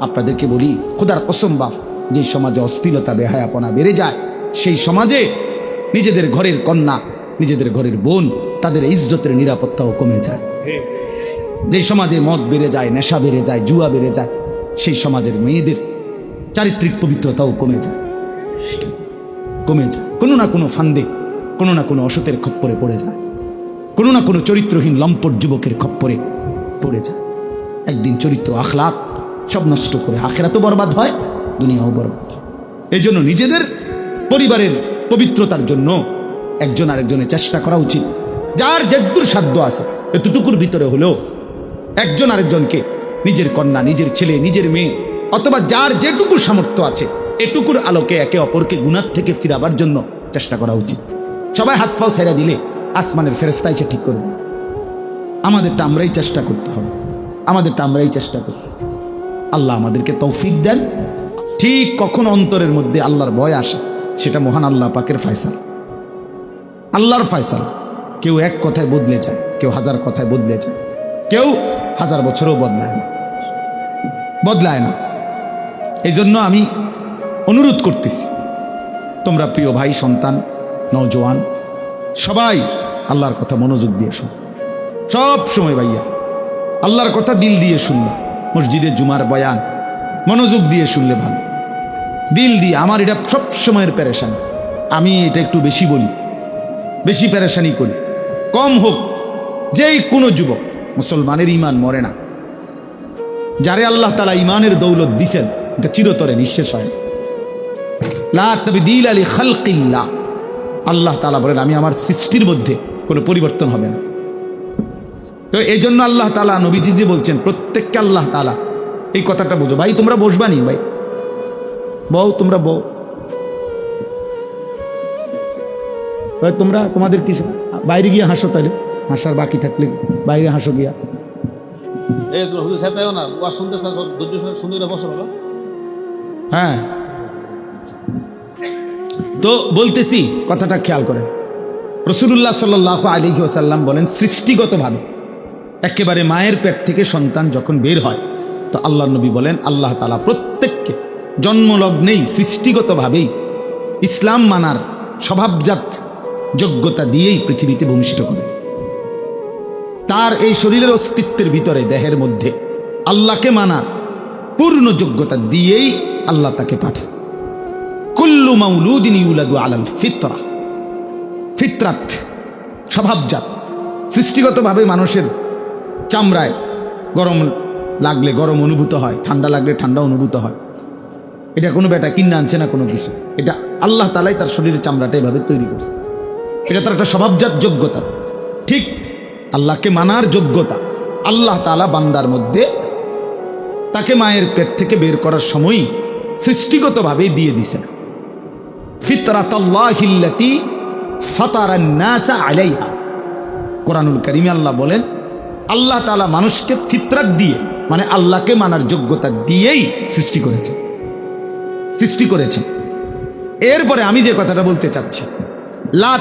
আপনাদেরকে বলি, খোদার বাপ, যে সমাজে অস্থিরতা বেহায়াপনা বেড়ে যায়, সেই সমাজে নিজেদের ঘরের কন্যা, নিজেদের ঘরের বোন, তাদের ইজ্জতের নিরাপত্তাও কমে যায়। যে সমাজে মদ বেড়ে যায়, নেশা বেড়ে যায়, জুয়া বেড়ে যায়, সেই সমাজের মেয়েদের চারিত্রিক পবিত্রতাও কমে যায়। কমে যায়। কোনো না কোনো ফান্দে, কোনো না কোনো অসতের খপ্পরে পড়ে যায়। কোনো না কোনো চরিত্রহীন লম্পট যুবকের খপ্পরে পড়ে যায়। একদিন চরিত্র আখলাক সব নষ্ট করে। আখেরা তো বরবাদ হয়, দুনিয়াও বরবাদ হয়। এই জন্য নিজেদের পরিবারের পবিত্রতার জন্য একজন আরেকজনের চেষ্টা করা উচিত। যার যেদূর সাধ্য আছে, এতটুকুর ভিতরে হলেও একজন আরেকজনকে নিজের কন্যা, নিজের ছেলে, নিজের মেয়ে, অথবা যার যেটুকু সামর্থ্য আছে, এটুকুর আলোকে একে অপরকে গুণার থেকে ফিরাবার জন্য চেষ্টা করা উচিত। সবাই হাত পাও সেরা দিলে আসমানের ফেরেস্তা এসে ঠিক করবে। আমাদেরটা আমরাই চেষ্টা করতে হবে। আমাদেরটা আমরাই চেষ্টা করতে। আল্লাহ আমাদেরকে তৌফিক দেন। ঠিক কখন অন্তরের মধ্যে আল্লাহর ভয় আসে, সেটা মহান আল্লাহ পাকের ফয়সাল। আল্লাহর ফয়সাল। কেউ এক কথায় বদলে যায়, কেউ হাজার কথায় বদলে যায়, কেউ হাজার বছরও বদলায় না। বদলায় না। এই জন্য আমি অনুরোধ করতেছি, তোমরা প্রিয় ভাই, সন্তান, নওজোয়ান, সবাই আল্লাহর কথা মনোযোগ দিয়ে শোন। সব সময় ভাইয়া, আল্লাহর কথা দিল দিয়ে শুনবা। মসজিদে জুমার বয়ান। মনোযোগ দিয়ে শুনলে ভালো। দিল দিয়ে, আমার এটা সব সময়ের প্যারেশানি আমি এটা একটু বেশি বলি। বেশি প্যারেশানি করি। কম হোক, যেই কোনো যুবক, মুসলমানের ইমান মরে না। যারে আল্লাহ তালা ইমানের দৌলত দিছেন, এটা চিরতরে নিঃশেষ হয়। লা তাবদীল আলী খালকিল্লাহ। আল্লাহ তালা বলেন, আমি আমার সৃষ্টির মধ্যে কোনো পরিবর্তন হবে না। তো এই জন্য আল্লাহ তালা নবীজি যে বলছেন প্রত্যেককে আল্লাহ তালা এই কথাটা বুঝো। ভাই তোমরা বসবা নি ভাই? বউ তোমরা বউ। ভাই তোমরা তোমাদের কি বাইরে গিয়ে হাসো তাহলে হাসার বাকি থাকলে বাইরে হাসো গিয়া। হ্যাঁ। তো বলতেছি কথাটা খেয়াল করেন। রসুল্লাহ সাল্লাহ আলী ওসাল্লাম বলেন সৃষ্টিগতভাবে একেবারে মায়ের পেট থেকে সন্তান যখন বের হয়, তো আল্লাহ নবী বলেন, আল্লাহ তালা প্রত্যেককে জন্মলগ্নেই সৃষ্টিগতভাবেই ইসলাম মানার স্বভাবজাত যোগ্যতা দিয়েই পৃথিবীতে ভূমিষ্ঠ করে। তার এই শরীরের অস্তিত্বের ভিতরে, দেহের মধ্যে আল্লাহকে মানার পূর্ণ যোগ্যতা দিয়েই আল্লাহ তাকে পাঠায়। কুল্লু মাউলুদিন ইউলাদু আলাল ফিতরা। ফিতরাত, স্বভাবজাত, সৃষ্টিগতভাবে মানুষের চামড়ায় গরম লাগলে গরম অনুভূত হয়, ঠান্ডা লাগলে ঠান্ডা অনুভূত হয়। এটা কোনো বেটা কিনে আনছে না কোনো কিছু। এটা আল্লাহ তালাই তার শরীরের চামড়াটা এভাবে তৈরি করছে। এটা তার একটা স্বভাবজাত যোগ্যতা ঠিক আল্লাহকে মানার যোগ্যতা আল্লাহ তালা বান্দার মধ্যে তাকে মায়ের পেট থেকে বের করার সময় সৃষ্টিগতভাবে দিয়ে দিছে ফিতরাতাল্লাহিল্লাতি ফাতারান্নাসা আলাইহা। কোরআনুল কারিমে আল্লাহ বলেন আল্লাহ তালা মানুষকে ফিতরাত দিয়ে মানে আল্লাহকে মানার যোগ্যতা দিয়েই সৃষ্টি করেছে। সৃষ্টি করেছে। এরপরে আমি যে কথাটা বলতে চাচ্ছি, লা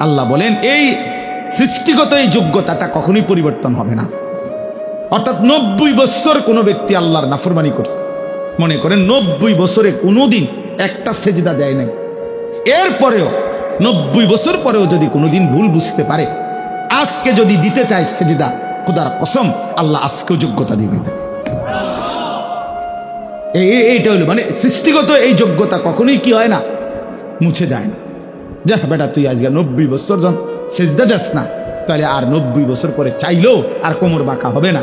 আল্লাহ বলেন, এই সৃষ্টিগত এই যোগ্যতাটা কখনোই পরিবর্তন হবে না। অর্থাৎ নব্বই বছর কোনো ব্যক্তি আল্লাহর নাফরমানি করছে। মনে করেন নব্বই বছরে কোনোদিন একটা সেজদা দেয় নাই। এরপরেও নব্বই বছর পরেও যদি কোনোদিন ভুল বুঝতে পারে, আজকে যদি দিতে চায় সেজদা, খুদার কসম, আল্লাহ আজকেও যোগ্যতা দিবে এইটা হলো মানে সৃষ্টিগত এই যোগ্যতা কখনোই কি হয় না? মুছে যায় না। যা বেটা, তুই আজকে নব্বই বছর জন সেজদা যাস না, তাহলে আর নব্বই বছর পরে চাইলেও আর কোমর বাঁকা হবে না।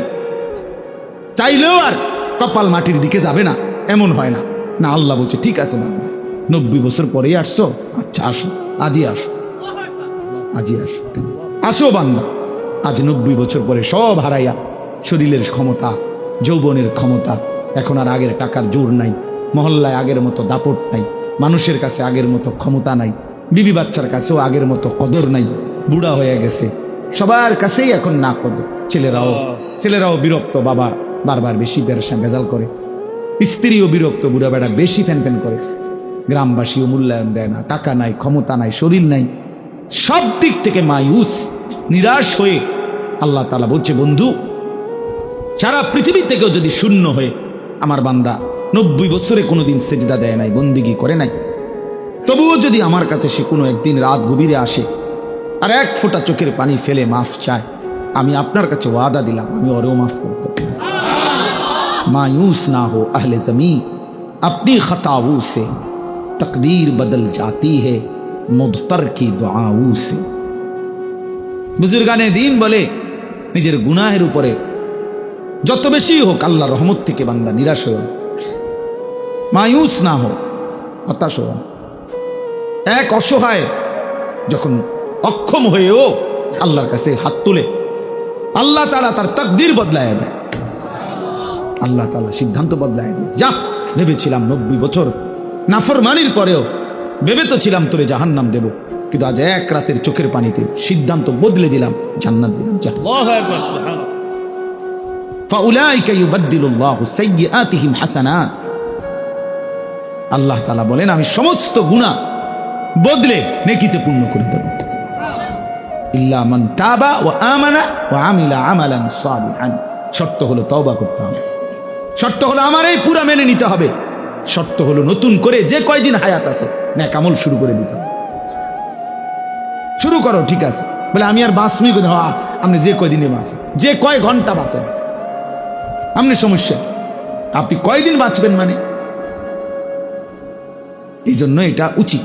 চাইলেও আর কপাল মাটির দিকে যাবে না, এমন হয় না। না, আল্লাহ বলছে, ঠিক আছে বান্দা, নব্বই বছর পরেই আসছো আচ্ছা আসো। আজই আসো। আজই আসো। আসো বান্দা। আজ নব্বই বছর পরে সব হারাইয়া শরীরের ক্ষমতা, যৌবনের ক্ষমতা, এখন আর আগের টাকার জোর নাই, মহল্লায় আগের মতো দাপট নাই, মানুষের কাছে আগের মতো ক্ষমতা নাই, বিবি বাচ্চার কাছেও আগের মতো কদর নাই, বুড়া হয়ে গেছে, সবার কাছেই এখন না কদর ছেলেরাও ছেলেরাও বিরক্ত, বাবা বারবার বেশি বেরসা ভেজাল করে। স্ত্রীও বিরক্ত বুড়া বেড়া বেশি ফ্যান ফ্যান করে। গ্রামবাসীও মূল্যায়ন দেয় না, টাকা নাই, ক্ষমতা নাই, শরীর নাই। সব দিক থেকে মায়ুস, নিরাশ হয়ে আল্লাহ তালা বলছে, বন্ধু, সারা পৃথিবী থেকেও যদি শূন্য হয়ে আমার বান্দা নব্বই বছরে কোনো দিন সেজদা দেয় নাই, বন্দিগি করে নাই, তবুও যদি আমার কাছে সে কোনো একদিন রাত গভীরে আসে আর এক ফোঁটা চোখের পানি ফেলে মাফ চায়, আমি আপনার কাছে ওয়াদা দিলাম, আমি অরেও মাফ করতে মায়ুস না হো আহলে জমি আপনি খতাউ সে तकदीर बदल जाती है मुदतर की दुआओं से বুজুর্গানে দিন বলে নিজের গুনাহের উপরে যত বেশি হোক আল্লাহ রহমত থেকে বান্দা নিরাশ হয়ে না। মায়ুস না হোক হতাশ হও না। এক অসহায় যখন অক্ষম হয়েও আল্লাহর কাছে হাত তুলে আল্লাহ তারা তার তাকদির বদলায় দেয় আল্লাহ তালা সিদ্ধান্ত বদলায় দিয়ে যা ভেবেছিলাম নব্বই বছর নাফরমানির পরেও ভেবে তো ছিলাম তোরে জাহান নাম দেবো। কিন্তু আজ এক রাতের চোখের পানিতে সিদ্ধান্ত বদলে দিলাম জান্নাত দিলাম আল্লাহ তালা বলেন আমি সমস্ত গুণা বদলে নেকিতে পূর্ণ করে দেব। ইল্লামান তাবা আমানা আমিলা আমালান সালিহান। শর্ত হলো তওবা করতে হবে। শর্ত হলো আমার এই পুরা মেনে নিতে হবে। শর্ত হলো নতুন করে যে কয়দিন হায়াত আছে ন্যাক আমল শুরু করে দিতে শুরু করো ঠিক আছে। বলে আমি আর কোথায়? হ্যাঁ, আপনি যে কয়দিনে বাঁচেন? যে কয় ঘণ্টা বাঁচেন? আপনি সমস্যা আপনি কয়দিন বাঁচবেন মানে? এই জন্য এটা উচিত।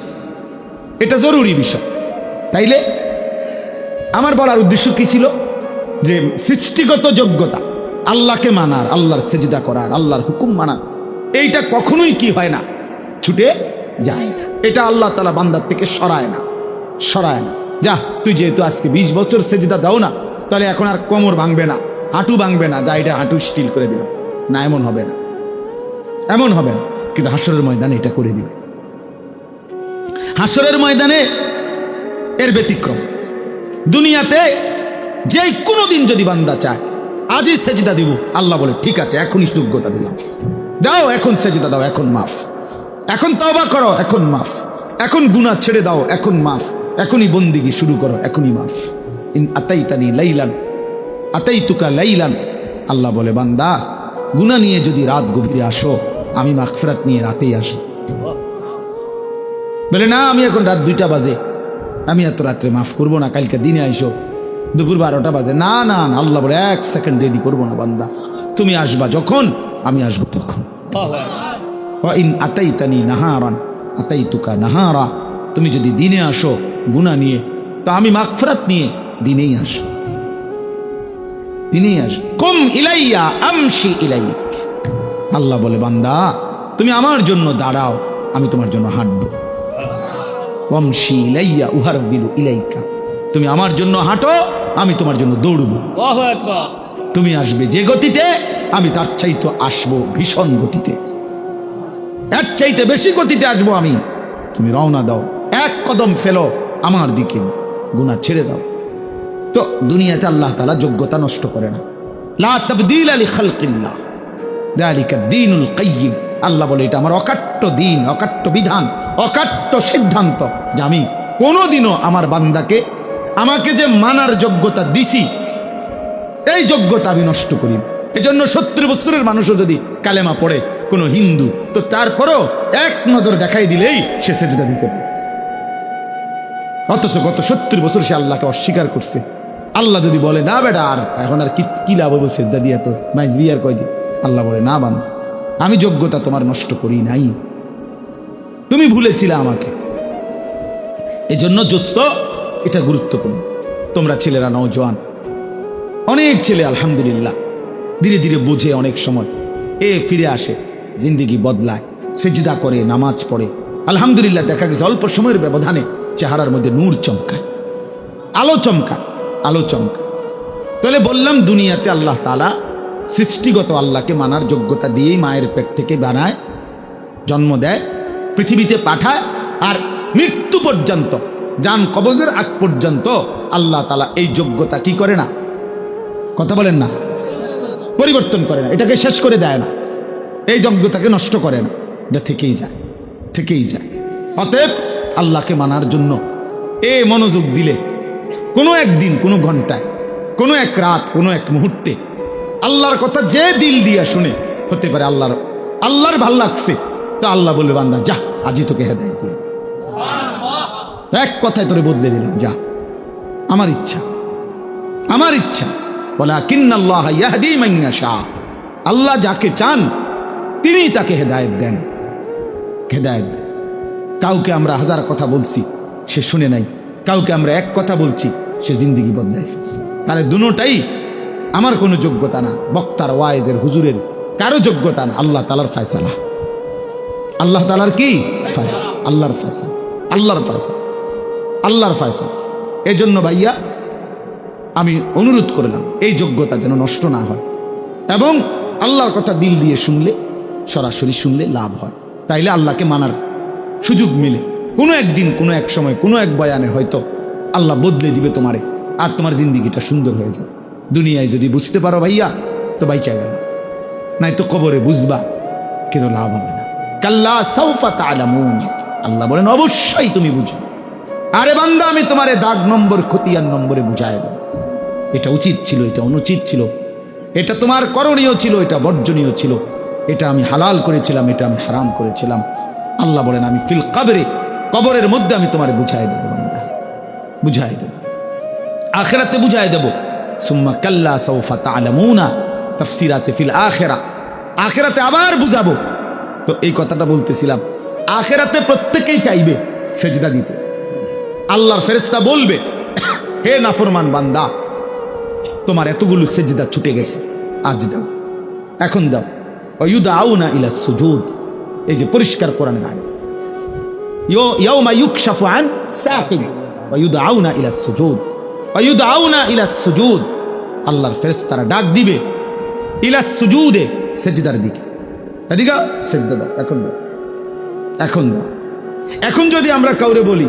এটা জরুরি বিষয়। তাইলে আমার বলার উদ্দেশ্য কি ছিল? যে সৃষ্টিগত যোগ্যতা আল্লাহকে মানার আল্লাহর সেজদা করার আল্লাহর হুকুম মানার এইটা কখনোই কি হয় না? ছুটে যায়। এটা আল্লাহ তালা বান্দার থেকে সরায় না সরায় না। যা, তুই যেহেতু আজকে বিশ বছর সেজদা দাও না, তাহলে এখন আর কোমর ভাঙবে না, হাঁটু ভাঙবে না, যা এটা হাঁটু স্টিল করে দিল। না, এমন হবে না। এমন হবে না। কিন্তু হাসরের ময়দানে এটা করে দিবে। হাসরের ময়দানে এর ব্যতিক্রম। দুনিয়াতে যে কোনো দিন যদি বান্দা চায়, আজই সেজিদা দিব। আল্লাহ বলে, ঠিক আছে, এখনই যোগ্যতা দিলাম। দাও, এখন সেজদা দাও, এখন মাফ। এখন তবা করো, এখন মাফ। এখন গুনাহ ছেড়ে দাও, এখন মাফ। এখনই বন্দিগি শুরু করো, এখনই মাফ। ইন আতাইতানি লাইলান, আতাইতুকা লাইলান। আল্লাহ বলে, বান্দা, গুনাহ নিয়ে যদি রাত গভীরে আসো, আমি মাগফিরাত নিয়ে রাতেই আসো। বলে, না, আমি এখন রাত দুইটা বাজে। আমি এত রাত্রে মাফ করব না, কালকে দিনে আইসো। দুপুর বারোটা বাজে। না না, আল্লাহ বলে, এক সেকেন্ড দেরি করব না, বান্দা। তুমি আসবা যখন আমি আসব তখন। ইন আতাই তানি নাহারান আতাই তুকা নাহারা তুমি যদি দিনে আসো গুণা নিয়ে তো আমি মাগফরাত নিয়ে দিনেই আসো দিনেই আসো কুম ইলাইয়া আমশি ইলাইক। আল্লাহ বলে বান্দা তুমি আমার জন্য দাঁড়াও আমি তোমার জন্য হাঁটবো। ওমশি ইলাইয়া উহার বিলু ইলাইকা। তুমি আমার জন্য হাঁটো আমি তোমার জন্য দৌড়বো। তুমি আসবে যে গতিতে আমি তার চাইতে আসব ভীষণ গতিতে। এর চাইতে বেশি গতিতে আসব আমি। তুমি রওনা দাও। এক কদম ফেলো আমার দিকে। গুণা ছেড়ে দাও। তো দুনিয়াতে আল্লাহ তালা যোগ্যতা নষ্ট করে না। লা তাবদিল আলী খালকিল্লাহ। দালিকা দিনুল কাইয়িম আল্লাহ বলে, এটা আমার অকাট্য দিন, অকাট্য বিধান, অকাট্য সিদ্ধান্ত যে আমি কোনোদিনও আমার বান্দাকে, আমাকে যে মানার যোগ্যতা দিছি, এই যোগ্যতা আমি নষ্ট করি। এজন্য সত্তর বছরের মানুষও যদি কালেমা পড়ে, কোনো হিন্দু, তো তারপরও এক নজর দেখাই দিলেই সে সেজদা দিতে পারে। অথচ গত সত্তর বছর সে আল্লাহকে অস্বীকার করছে। আল্লাহ যদি বলে, না বেটা, আর এখন আর কি লাভ হবে সেজদা দিয়ে তো মাইজ বিয়ার কয়দিন? আল্লাহ বলে, না বান আমি যোগ্যতা তোমার নষ্ট করি নাই। তুমি ভুলেছিলে আমাকে। এজন্য জোস্ত এটা গুরুত্বপূর্ণ। তোমরা ছেলেরা নওজোয়ান অনেক ছেলে, আলহামদুলিল্লাহ। ধীরে ধীরে বুঝে অনেক সময়। এ ফিরে আসে, জিন্দিগি বদলায়, সেজদা করে, নামাজ পড়ে। আলহামদুলিল্লাহ দেখা গেছে, অল্প সময়ের ব্যবধানে চেহারার মধ্যে নূর চমকায়। আলো চমকায় আলো চমকায়। তাহলে বললাম, দুনিয়াতে আল্লাহ তালা সৃষ্টিগত আল্লাহকে মানার যোগ্যতা দিয়েই মায়ের পেট থেকে বানায়, জন্ম দেয়, পৃথিবীতে পাঠায়, আর মৃত্যু পর্যন্ত যান কবজের আগ পর্যন্ত আল্লাহ তালা এই যোগ্যতা কি করে না? কথা বলেন না। পরিবর্তন করে না, এটাকে শেষ করে দেয় না। এই যোগ্যতাকে নষ্ট করে না, এটা থেকেই যায় থেকেই যায়। অতএব আল্লাহকে মানার জন্য এ মনোযোগ দিলে কোনো একদিন, কোনো ঘন্টায়, কোনো এক রাত, কোনো এক মুহূর্তে আল্লাহর কথা যে দিল দিয়া শুনে হতে পারে আল্লাহর আল্লাহর ভালো লাগছে, তো আল্লাহ বলবে, বান্দা, যা, আজই তোকে হেদায় দিয়ে। এক কথায় তোরে বদলে দিলাম, যা। আমার ইচ্ছা আমার ইচ্ছা। শাহ আল্লাহ যাকে চান তিনি তাকে হেদায়েত দেন। হেদায়েত দেন। কাউকে আমরা হাজার কথা বলছি, সে শুনে নাই। কাউকে আমরা এক কথা বলছি, সে জিন্দিগি বদলায় ফেলছে। তাহলে দুটাই আমার কোনো যোগ্যতা না। বক্তার ওয়াইজের হুজুরের কারও যোগ্যতা না। আল্লাহ তালার ফয়সালা। আল্লাহ তালার কি? ফয়সা আল্লাহর ফয়সা আল্লাহর ফয়সা আল্লাহর ফয়সা এজন্য ভাইয়া আমি অনুরোধ করলাম, এই যোগ্যতা যেন নষ্ট না হয়। এবং আল্লাহর কথা দিল দিয়ে শুনলে, সরাসরি শুনলে লাভ হয়। তাইলে আল্লাহকে মানার সুযোগ মিলে। কোনো একদিন, কোনো এক সময়, কোনো এক বয়ানে হয়তো আল্লাহ বদলে দিবে তোমারে, আর তোমার জিন্দিগিটা সুন্দর হয়ে যাবে। দুনিয়ায় যদি বুঝতে পারো ভাইয়া, তো বাইচা গেল। নাই তো কবরে বুঝবা, কিন্তু লাভ হবে না। কাল্লা সৌফা তালামুন আল্লাহ বলেন, অবশ্যই তুমি বুঝো। আরে বান্দা, আমি তোমারে দাগ নম্বর, খতিয়ান নম্বরে বুঝাই দেব। এটা উচিত ছিল, এটা অনুচিত ছিল। এটা তোমার করণীয় ছিল, এটা বর্জনীয় ছিল। এটা আমি হালাল করেছিলাম, এটা আমি হারাম করেছিলাম। আল্লাহ বলেন, আমি ফিল কাবরে, কবরের মধ্যে আমি তোমারে বুঝাই দেবো বুঝাই দেব। আখেরাতে বুঝাই দেব। সুম্মা কাল্লা সৌফা তালামুনা, তাফসির আছে ফিল আখেরা। আখেরাতে আবার বুঝাবো। তো এই কথাটা বলতেছিলাম, আখেরাতে প্রত্যেকেই চাইবে সেজদা দিতে। আল্লাহর ফেরেস্তা বলবে, হে নাফরমান বান্দা তোমার এতগুলো সেজদা ছুটে গেছে। আজ দাও। এখন দাও। অয়ুদা আউ না ইলা সুজুদ। এই যে পরিষ্কার কোরআনের আয় ডাক দিবে, ইলা সুজুদে দিকে। এখন দাও। এখন দাও। এখন যদি আমরা কাউরে বলি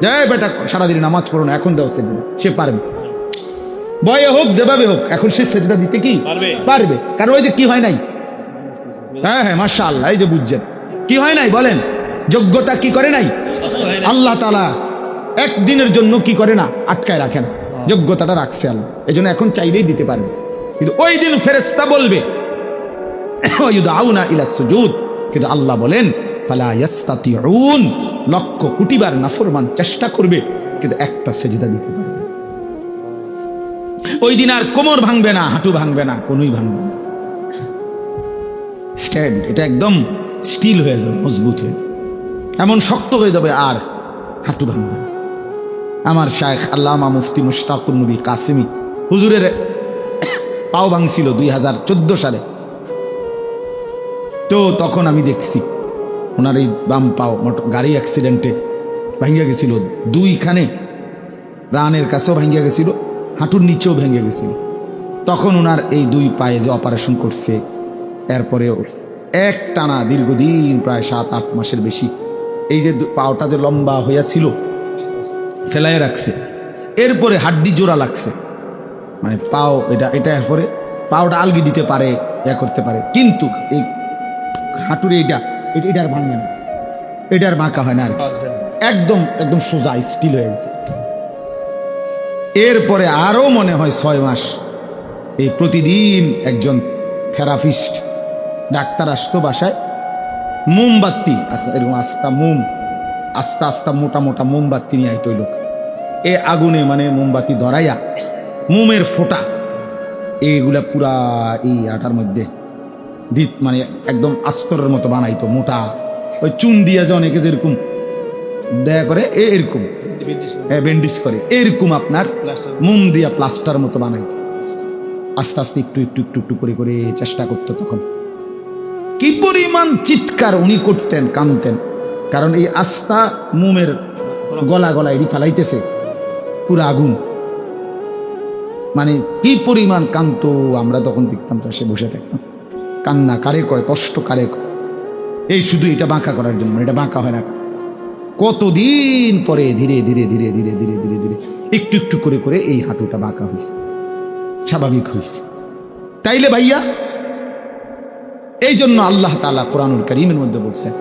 যে বেটা, সারাদিন নামাজ পড়ো না, এখন দাও সেজদা। সে পারবে। বয়ে হোক যেভাবে হোক এখন সে সেজদা দিতে কি? পারবে। কারণ ওই যে কি হয় নাই? হ্যাঁ হ্যাঁ মাসা আল্লাহ এই যে বুঝছেন। কি হয় নাই? বলেন। যোগ্যতা কি করে নাই? আল্লাহ তালা একদিনের জন্য কি করে না? আটকায় রাখে না। যোগ্যতাটা রাখছে আল্লাহ। এই জন্য এখন চাইলেই দিতে পারবে। কিন্তু ওই দিন ফেরেস্তা বলবে কিন্তু আল্লাহ বলেন লক্ষ কোটিবার নাফরমান চেষ্টা করবে কিন্তু একটা সেজদা দিতে পারবে। ওই দিন আর কোমর ভাঙবে না, হাঁটু ভাঙবে না, কোনোই ভাঙবে না। স্ট্যান্ড এটা একদম স্টিল হয়ে যাবে, মজবুত হয়ে যাবে। এমন শক্ত হয়ে যাবে আর হাঁটু ভাঙবে। আমার শায়েখ আল্লামা মুফতি মুশতাকুর নবী কাসিমি হুজুরের পাও ভাঙছিল দুই হাজার চোদ্দ সালে। তো তখন আমি দেখছি, ওনার এই বাম পাও মোট গাড়ি অ্যাক্সিডেন্টে ভাঙিয়া গেছিল, দুইখানে রানের কাছেও ভাঙিয়া গেছিল। হাঁটুর নিচেও ভেঙে গেছিল। তখন ওনার এই দুই পায়ে যে অপারেশন করছে এরপরেও এক টানা দীর্ঘদিন প্রায় সাত আট মাসের বেশি এই যে পাওটা যে লম্বা হইয়াছিল ফেলায় রাখছে। এরপরে হাড্ডি জোড়া লাগছে। মানে পাও এটা এটা এরপরে পাওটা আলগি দিতে পারে ইয়া করতে পারে। কিন্তু এই হাঁটুর এইটা এটা এটার ভাঙবে না। এটার বাঁকা হয় না আর একদম একদম সোজা স্টিল হয়ে গেছে। এরপরে আরও মনে হয় ছয় মাস এই প্রতিদিন একজন থেরাপিস্ট, ডাক্তার আসতো বাসায়। মোমবাতি এরকম আস্তা মোম, আস্তে আস্তে মোটা মোটা মোমবাতি নিয়ে আইতো লোক। এ আগুনে মানে মোমবাতি ধরাইয়া মোমের ফোঁটা, এইগুলা পুরা এই আটার মধ্যে দিত মানে একদম আস্তরের মতো বানাইতো মোটা। ওই চুন দিয়ে যে অনেকে যেরকম, দয়া করে এরকম। হ্যাঁ ব্যান্ডিজ করে। এরকম আপনার মোম দিয়া প্লাস্টার মতো বানাইতো। আস্তে আস্তে একটু একটু একটু একটু করে করে চেষ্টা করতো তখন। কি পরিমাণ চিৎকার উনি করতেন কানতেন। কারণ এই আস্থা মোমের গলা গলা এটি ফেলাইতেছে। পুরো আগুন। মানে কি পরিমাণ কান্ত আমরা তখন দেখতাম সে বসে থাকতাম। কান্না কারে কয় কষ্ট কারে কয়। এই শুধু এটা বাঁকা করার জন্য এটা বাঁকা হয় না। কতদিন পরে ধীরে ধীরে ধীরে ধীরে ধীরে ধীরে ধীরে, একটু একটু করে করে এই হাঁটুটা বাঁকা হয়েছে। স্বাভাবিক হয়েছে। তাইলে ভাইয়া এই জন্য আল্লাহ তালা কোরআনুল করিমের মধ্যে বলছেন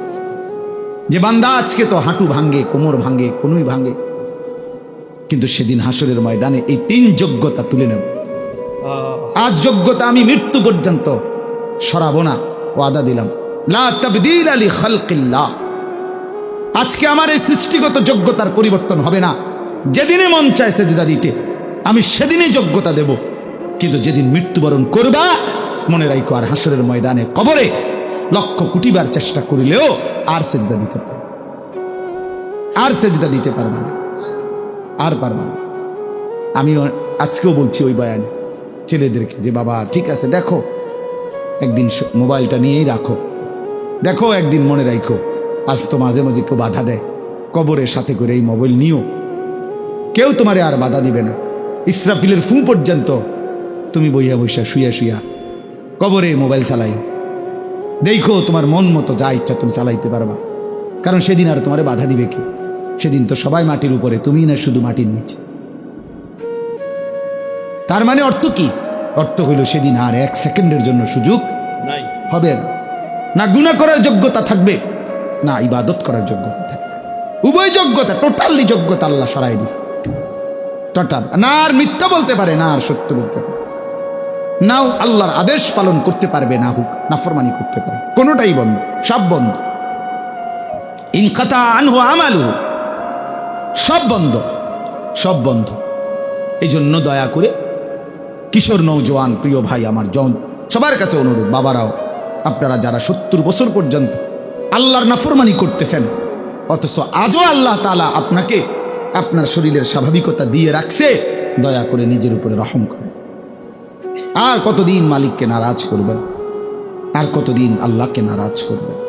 যে, বান্দা আজকে তো হাঁটু ভাঙ্গে কোমর ভাঙ্গে কোনুই ভাঙ্গে কিন্তু সেদিন হাসরের ময়দানে এই তিন যোগ্যতা তুলে নেব। আজ যোগ্যতা আমি মৃত্যু পর্যন্ত সরাবো না, ওয়াদা দিলাম। লা তাবদীল আলী খালকিল্লাহ। আজকে আমার এই সৃষ্টিগত যোগ্যতার পরিবর্তন হবে না। যেদিনে মন চায় সেজদা দিতে। আমি সেদিনই যোগ্যতা দেব। কিন্তু যেদিন মৃত্যুবরণ করবা, মনে রাখো আর হাসরের ময়দানে কবরে লক্ষ কুটিবার চেষ্টা করিলেও আর সেজদা দিতে পারবে আর সেজদা দিতে পারবা না। আর পারবা না। আমি আজকেও বলছি ওই বয়ানে ছেলেদেরকে যে, বাবা, ঠিক আছে, দেখো। একদিন মোবাইলটা নিয়েই রাখো। দেখো, একদিন মনে রাখো আজ তো মাঝে মাঝে কেউ বাধা দেয়। কবরের সাথে করে এই মোবাইল নিও। কেউ তোমারে আর বাধা দিবে না। ইসরাফিলের ফু পর্যন্ত তুমি বইয়া বইসা শুইয়া শুইয়া কবরে মোবাইল চালাই। দেখো তোমার মন মতো যা ইচ্ছা তুমি চালাইতে পারবা। কারণ সেদিন আর তোমারে বাধা দিবে কি? সেদিন তো সবাই মাটির উপরে তুমি না শুধু মাটির নিচে। তার মানে অর্থ কি? অর্থ হইল সেদিন আর এক সেকেন্ডের জন্য সুযোগ হবে না। না গুণা করার যোগ্যতা থাকবে। না ইবাদত করার যোগ্যতা থাকবে উভয় যোগ্যতা টোটালি যোগ্যতা আল্লাহ সরাই দিছে টোটাল না আর মিথ্যা বলতে পারে, না আর সত্য বলতে পারে। নাও আল্লাহর আদেশ পালন করতে পারবে, না হুক, নাফরমানি করতে পারে। কোনোটাই বন্ধ, সব বন্ধ। ইনকাতা আনহু আমালু, সব বন্ধ সব বন্ধ। এই জন্য দয়া করে কিশোর নৌজওয়ান প্রিয় ভাই, আমার জন, সবার কাছে অনুরোধ, বাবারাও, আপনারা যারা সত্তর বছর পর্যন্ত আল্লাহর নাফরমানি করতেছেন। অথচ আজও আল্লাহ তালা আপনাকে আপনার শরীরের স্বাভাবিকতা দিয়ে রাখছে, দয়া করে নিজের উপরে রহম করেন। আর কতদিন মালিককে নারাজ করবেন? আর কতদিন আল্লাহকে নারাজ করবেন?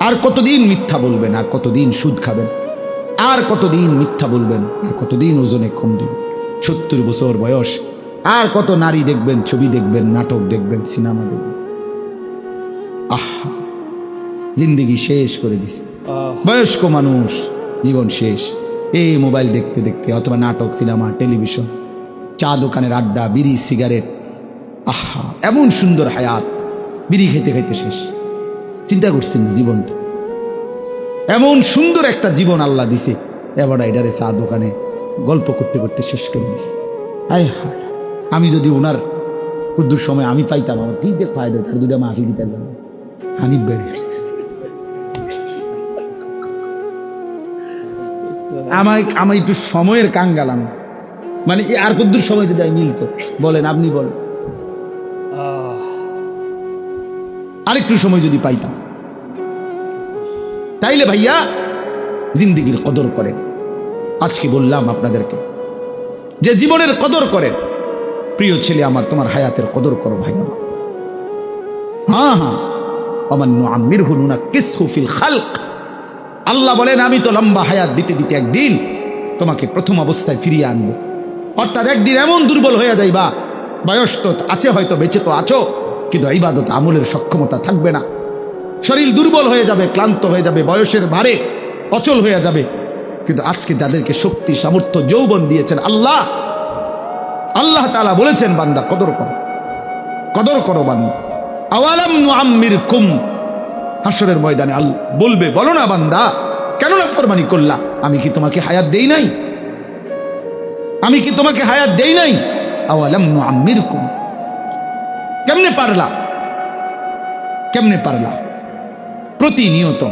আর কতদিন মিথ্যা বলবেন, আর কতদিন সুদ খাবেন? আর কতদিন মিথ্যা বলবেন, আর কতদিন ওজনে কম দিবেন? সত্তর বছর বয়স, আর কত নারী দেখবেন, ছবি দেখবেন, নাটক দেখবেন, সিনেমা দেখবেন? আহা! জিন্দিগি শেষ করে দিছে। বয়স্ক মানুষ জীবন শেষ। এই মোবাইল দেখতে দেখতে অথবা নাটক সিনেমা টেলিভিশন চা দোকানের আড্ডা বিড়ি সিগারেট আহা এমন সুন্দর হায়াত বিড়ি খেতে খেতে শেষ। চিন্তা করছেন জীবনটা? এমন সুন্দর একটা জীবন আল্লাহ দিছে। এবার এটারে চা দোকানে গল্প করতে করতে শেষ করে দিছে। হায় হায় আমি যদি ওনার উদ্দুর সময় আমি পাইতাম আমার কি যে ফায়দা তার দুটা মাফি দিতে হানিফ বেড়ে আমায় আমি একটু সময়ের কাঙ্গালাম মানে আর কদ্দুর সময় যদি আমি মিলতো? বলেন আপনি বলেন। আরেকটু সময় যদি পাইতাম। তাইলে ভাইয়া জিন্দিগির কদর করেন। আজকে বললাম আপনাদেরকে যে জীবনের কদর করেন প্রিয় ছেলে আমার তোমার হায়াতের কদর করো ভাই আমার। হ্যাঁ হ্যাঁ আমির হুনুনা কিস হুফিল খালক। আল্লাহ বলেন, আমি তো লম্বা হায়াত দিতে দিতে একদিন তোমাকে প্রথম অবস্থায় ফিরিয়ে আনব। অর্থাৎ একদিন এমন দুর্বল হয়ে যাইবা, বয়স তো আছে, হয়তো বেঁচে তো আছো, কিন্তু ইবাদত, আমলের সক্ষমতা থাকবে না। শরীর দুর্বল হয়ে যাবে, ক্লান্ত হয়ে যাবে, বয়সের ভারে অচল হয়ে যাবে। কিন্তু আজকে যাদেরকে শক্তি, সামর্থ্য, যৌবন দিয়েছেন আল্লাহ আল্লাহ তালা বলেছেন, বান্দা, কদর করো। কদর করো, বান্দা। আওয়ালাম নুআম্মির কুম হাসরের ময়দানে আল বলবে, বলো না বান্দা, কেন নাফরমানি করলা? আমি কি তোমাকে হায়াত দেই নাই? আমি কি তোমাকে হায়াত দেই নাই? আওয়ালাম কেমনে পারলা? কেমনে পারলা? প্রতিনিয়ত